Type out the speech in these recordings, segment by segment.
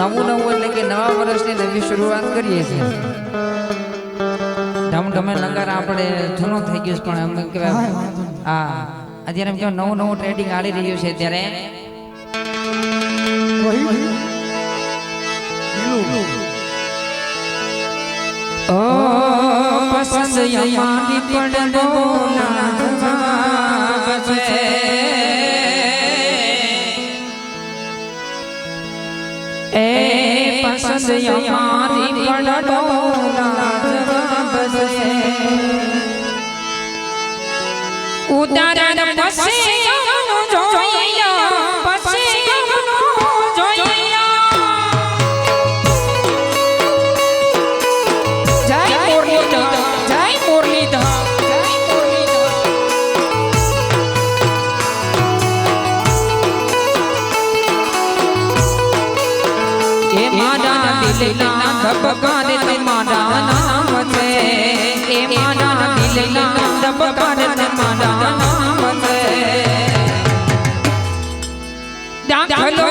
નવું નવું એટલે કે નવા વર્ષની નવી શરૂઆત કરીએ છીએ ઢમઢમે લંગર આપણે જૂનો થઈ ગયું છે પણ એમ કહેવાય હા અત્યારે એમ કહેવાય નવું નવું ટ્રેડિંગ આડી રહ્યું છે ત્યારે ઓ પસંદ યમાની પણ બોલા પસંદ ઉદાહરણ દિલના ધબકારે તમારા નામ છે. એ મારા દિલના ધબકારે તમારા નામ છે. દાખલો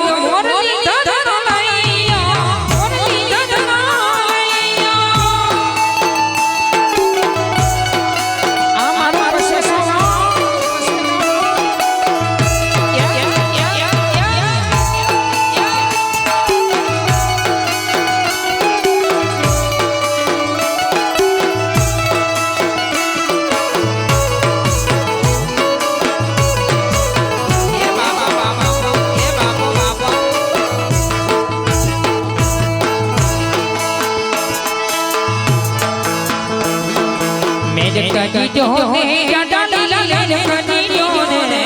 કરી જો ને ટાટા લાલા ને કરી જો ને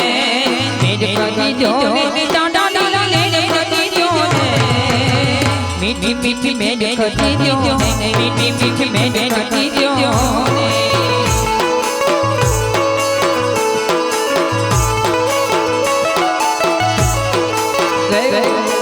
મેર કરી જો ને ટાટા લાલા ને કરી જો ને મીઠી મીઠી મેર કરી જો ને મીઠી મીઠી મેર કરી જો ને Hey, hey, hey.